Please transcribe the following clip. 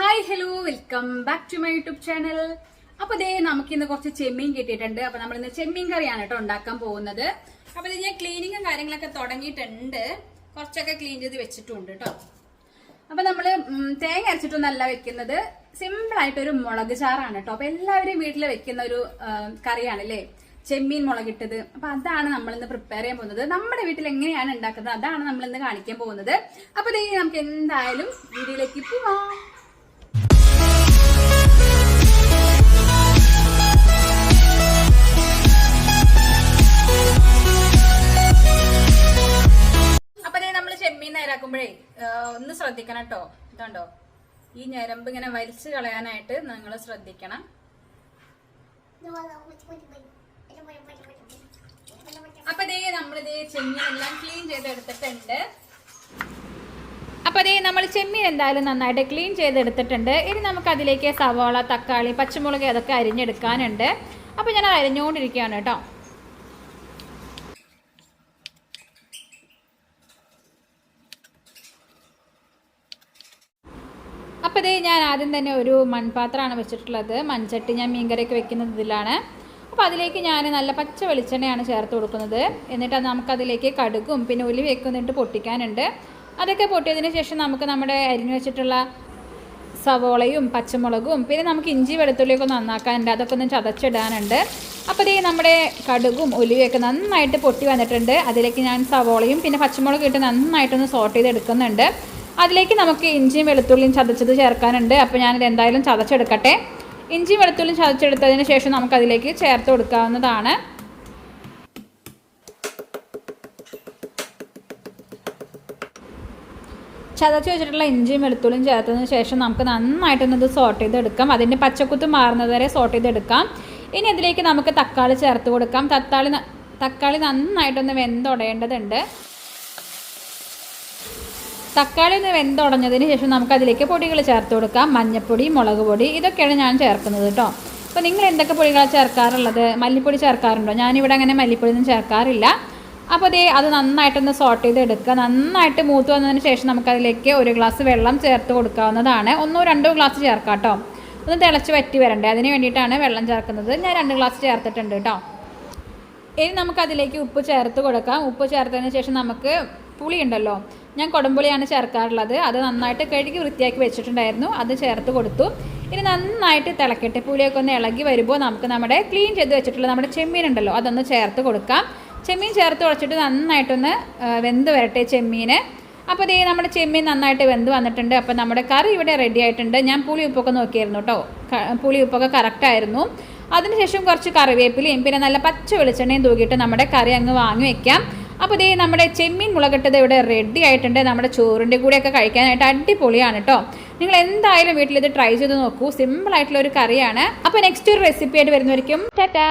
Hi hello welcome back to my YouTube channel അപ്പൊ ദേ നമുക്ക് ഇന്ന് കുറച്ച് ചെമ്മീൻ കിട്ടിയിട്ടുണ്ട്. അപ്പൊ നമ്മൾ ഇന്ന് ചെമ്മീൻ കറിയാണ് കേട്ടോ ഉണ്ടാക്കാൻ പോകുന്നത്. അപ്പൊ ഇത് ഞാൻ ക്ലീനിങ്ങും കാര്യങ്ങളൊക്കെ തുടങ്ങിയിട്ടുണ്ട്. കുറച്ചൊക്കെ ക്ലീൻ ചെയ്ത് വെച്ചിട്ടുണ്ട് കേട്ടോ. അപ്പൊ നമ്മൾ തേങ്ങ അരച്ചിട്ടൊന്നല്ല വെക്കുന്നത്. സിമ്പിൾ ആയിട്ട് ഒരു മുളക് ചാറാണ് കേട്ടോ. അപ്പൊ എല്ലാവരും വീട്ടിൽ വെക്കുന്ന ഒരു കറിയാണ് അല്ലേ? ചെമ്മീൻ മുളകിട്ടത്. അപ്പൊ അതാണ് നമ്മൾ ഇന്ന് പ്രിപ്പയർ ചെയ്യാൻ പോകുന്നത്. നമ്മുടെ വീട്ടിൽ എങ്ങനെയാണ് ഉണ്ടാക്കുന്നത്? അതാണ് നമ്മൾ ഇന്ന് കാണിക്കാൻ പോകുന്നത്. അപ്പൊ ദേ നമുക്ക് എന്തായാലും വീഡിയോയിലേക്ക് പോവാം. ഒന്ന് ശ്രദ്ധിക്കണം കേട്ടോ. ഇതുണ്ടോ? ഈ ഞരമ്പ് ഇങ്ങനെ വലിച്ചു കളയാനായിട്ട് നിങ്ങൾ ശ്രദ്ധിക്കണം. അപ്പൊ ദേ നമ്മളിത് ചെമ്മീനെല്ലാം ക്ലീൻ ചെയ്തെടുത്തിട്ടുണ്ട്. അപ്പോൾ അതേ നമ്മൾ ചെമ്മീൻ എന്തായാലും നന്നായിട്ട് ക്ലീൻ ചെയ്തെടുത്തിട്ടുണ്ട്. ഇനി നമുക്ക് അതിലേക്ക് സവാള തക്കാളി പച്ചമുളക് അതൊക്കെ അരിഞ്ഞെടുക്കാനുണ്ട്. അപ്പോൾ ഞാൻ അരിഞ്ഞുകൊണ്ടിരിക്കുകയാണ് കേട്ടോ. അപ്പോൾ ഞാൻ ആദ്യം തന്നെ ഒരു മൺപാത്രമാണ് വെച്ചിട്ടുള്ളത്. മൺചട്ടി ഞാൻ മീൻകറിയൊക്കെ വെക്കുന്നത് ഇതിലാണ്. അപ്പോൾ അതിലേക്ക് ഞാൻ നല്ല പച്ച വെളിച്ചെണ്ണയാണ് ചേർത്ത് കൊടുക്കുന്നത്. എന്നിട്ട് നമുക്കതിലേക്ക് കടുകും പിന്നെ ഉലുവയൊക്കെ എന്നിട്ട് പൊട്ടിക്കാനുണ്ട്. അതൊക്കെ പൊട്ടിയതിന് ശേഷം നമുക്ക് നമ്മുടെ അരിഞ്ഞു വെച്ചിട്ടുള്ള സവോളയും പച്ചമുളകും പിന്നെ നമുക്ക് ഇഞ്ചി വെളുത്തുള്ളിയൊക്കെ നന്നാക്കാനുണ്ട്. അതൊക്കെ ഒന്ന് ചതച്ചിടാനുണ്ട്. അപ്പോൾ ഇതേ നമ്മുടെ കടുകും ഉലുവയൊക്കെ നന്നായിട്ട് പൊട്ടി വന്നിട്ടുണ്ട്. അതിലേക്ക് ഞാൻ സവോളയും പിന്നെ പച്ചമുളകും ഇട്ട് നന്നായിട്ടൊന്ന് സോട്ട് ചെയ്തെടുക്കുന്നുണ്ട്. അതിലേക്ക് നമുക്ക് ഇഞ്ചിയും വെളുത്തുള്ളിയും ചതച്ചത് ചേർക്കാനുണ്ട്. അപ്പോൾ ഞാനിത് എന്തായാലും ചതച്ചെടുക്കട്ടെ. ഇഞ്ചിയും വെളുത്തുള്ളിയും ചതച്ചെടുത്തതിന് ശേഷം നമുക്കതിലേക്ക് ചേർത്ത് കൊടുക്കാവുന്നതാണ്. ചതച്ച് വെച്ചിട്ടുള്ള ഇഞ്ചിയും വെളുത്തുള്ളിയും ചേർത്തതിന് ശേഷം നമുക്ക് നന്നായിട്ടൊന്നത് സോട്ട് ചെയ്തെടുക്കാം. അതിന്റെ പച്ചക്കുത്ത് മാറുന്നത് വരെ സോട്ട് ചെയ്തെടുക്കാം. ഇനി അതിലേക്ക് നമുക്ക് തക്കാളി ചേർത്ത് കൊടുക്കാം. തക്കാളി തക്കാളി നന്നായിട്ടൊന്ന് വെന്തുടയേണ്ടതുണ്ട്. തക്കാളി ഒന്ന് വെന്തുടഞ്ഞതിന് ശേഷം നമുക്ക് അതിലേക്ക് പൊടികൾ ചേർത്ത് കൊടുക്കാം. മഞ്ഞൾപ്പൊടി മുളക് പൊടി ഇതൊക്കെയാണ് ഞാൻ ചേർക്കുന്നത് കേട്ടോ. അപ്പോൾ നിങ്ങൾ എന്തൊക്കെ പൊടികളാണ് ചേർക്കാറുള്ളത്? മല്ലിപ്പൊടി ചേർക്കാറുണ്ടോ? ഞാനിവിടെ അങ്ങനെ മല്ലിപ്പൊടി ഒന്നും ചേർക്കാറില്ല. അപ്പോൾ ദേ അത് നന്നായിട്ടൊന്ന് സോട്ട് ചെയ്ത് എടുക്കുക നന്നായിട്ട് മൂത്ത് വന്നതിന് ശേഷം നമുക്കതിലേക്ക് ഒരു ഗ്ലാസ് വെള്ളം ചേർത്ത് കൊടുക്കാവുന്നതാണ്. ഒന്നോ രണ്ടോ ഗ്ലാസ് ചേർക്കാം കേട്ടോ. ഒന്ന് തിളച്ച് വറ്റി വരണ്ടേ? അതിന് വേണ്ടിയിട്ടാണ് വെള്ളം ചേർക്കുന്നത്. ഞാൻ രണ്ട് ഗ്ലാസ് ചേർത്തിട്ടുണ്ട് കേട്ടോ. ഇനി നമുക്കതിലേക്ക് ഉപ്പ് ചേർത്ത് കൊടുക്കാം. ഉപ്പ് ചേർത്തതിന് ശേഷം നമുക്ക് പുളി ഉണ്ടല്ലോ ഞാൻ കുടംപുളിയാണ് ചേർക്കാറുള്ളത്. അത് നന്നായിട്ട് കഴുകി വൃത്തിയാക്കി വെച്ചിട്ടുണ്ടായിരുന്നു. അത് ചേർത്ത് കൊടുത്തു. ഇനി നന്നായിട്ട് തിളക്കട്ടെ. പുളിയൊക്കെ ഒന്ന് ഇളകി വരുമ്പോൾ നമുക്ക് നമ്മുടെ ക്ലീൻ ചെയ്ത് വെച്ചിട്ടുള്ള നമ്മുടെ ചെമ്മീൻ ഉണ്ടല്ലോ അതൊന്ന് ചേർത്ത് കൊടുക്കാം. ചെമ്മീൻ ചേർത്ത് കുഴച്ചിട്ട് നന്നായിട്ടൊന്ന് വെന്ത് വരട്ടെ ചെമ്മീൻ അപ്പോൾ ഇതേ നമ്മുടെ ചെമ്മീൻ നന്നായിട്ട് വെന്ത് വന്നിട്ടുണ്ട്. അപ്പോൾ നമ്മുടെ കറി ഇവിടെ റെഡി ആയിട്ടുണ്ട്. ഞാൻ പുളി ഉപ്പൊക്കെ നോക്കിയായിരുന്നു കേട്ടോ. പുളി ഉപ്പൊക്കെ കറക്റ്റായിരുന്നു അതിനുശേഷം കുറച്ച് കറിവേപ്പിലയും പിന്നെ നല്ല പച്ച വെളിച്ചെണ്ണയും തൂക്കിയിട്ട് നമ്മുടെ കറി അങ്ങ് വാങ്ങി വെക്കാം. അപ്പോൾ ഇതേ നമ്മുടെ ചെമ്മീൻ മുളകിട്ടത് ഇവിടെ റെഡി ആയിട്ടുണ്ട്. നമ്മുടെ ചോറിന്റെ കൂടെയൊക്കെ കഴിക്കാനായിട്ട് അടിപൊളിയാണ് കേട്ടോ നിങ്ങൾ എന്തായാലും വീട്ടിൽ ഇത് ട്രൈ ചെയ്ത് നോക്കൂ. സിമ്പിൾ ആയിട്ടുള്ള ഒരു കറിയാണ്. അപ്പോൾ നെക്സ്റ്റ് ഒരു റെസിപ്പി ആയിട്ട് വരുന്നവർക്കും ടാറ്റാ